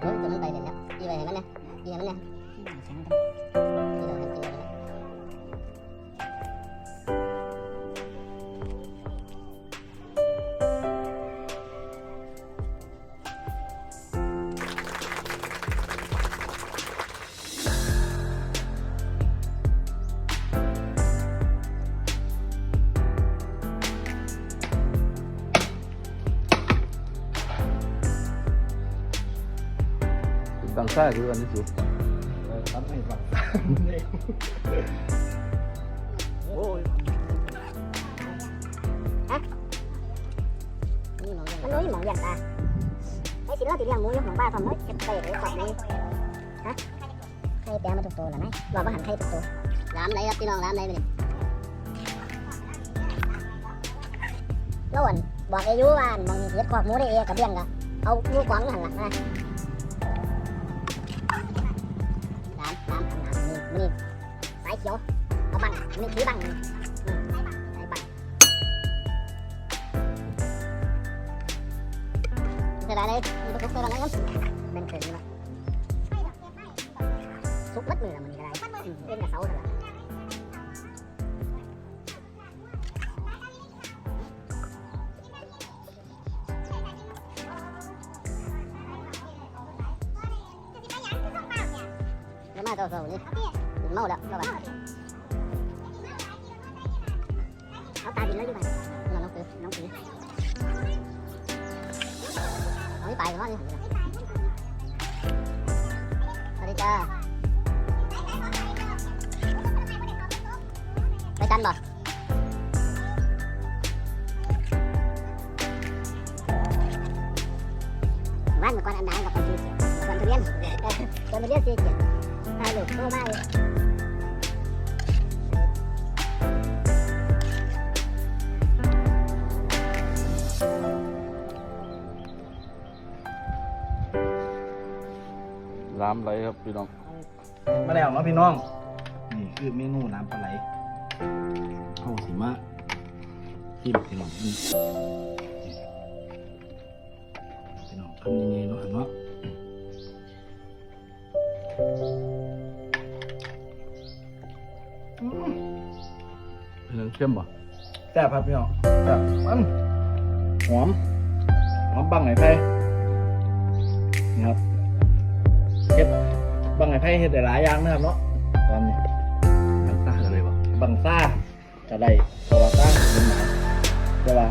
能怎么摆正呢？因为什么呢？因为什么呢？ กังซ่าคืออันนี้สุดตัดให้ฟังโอ้ยนี่หมองเลี้ยงมันน้อยหมองเลี้ยงตาไอ้สิเราติเลี้ยงหมูอยู่ของบ้านผมน้อยเก็บไปเลยขอบนี้ฮะไข่แต้มาทุกตัวหรือไม่บอกว่าหันไข่ทุกตัวร้านไหนครับพี่น้องร้านไหนไปเนี่ยแล้วอันบอกอายุว่านมองเฮ็ดขอบหมูได้เองกับเลี้ยงกะเอาหมูกวางหันหลังนะ mình cứ bằng này. Ừ. Đây, mình có cái bằng lắm. Bên trên như vậy. Xúc bất mình là mình cái này. Bên là 6 rồi. Đúng rồi, rồi, rồi. Đúng màu đó, các bạn. lấy cái bài là nó kịp nó kịp nói bài của nó đi. Sao đi cha lấy chanh rồi? Vâng, con ăn đá gặp con kia Con thuyền Con thuyền kia kìa. Tao lục cô ba นี่เมาแล้วแล้วไปเอาตาดินแล้วอยู่ไหนน้องตื้อน้องตื้อเอาไม่ไปกันว่านี่สวัสดีจ้าไปกันบ่วันเมื่อก่อนอันไหนกับคนที่เสียก่อนทุเรียนเออก่อนทุเรียนสี่เจ็ดถ่ายรูปโทรมาเลยลามไหลครับพี่น้องมาแล้วเนาะพี่น้อง นี่คือเมนูน้ำปลาไหลเข้าสิมาจิ้มพี่น้องอืมพี่น้องทำยังไงเนาะอันเนาะเป็นเรื่องเข้มบ่แซ่บครับพี่น้องแซ่บมันหอมหอมบังไห้ไผ่นี่ครับเฮ็ดบั งไห้ไผ่เฮ็ดได้หลายอย่างนะครับเนาะตอนนี้มันซ่าเลยบ่บังซ่าจะได้เพราะว่าซ่าเป็นหมายแต่ว่า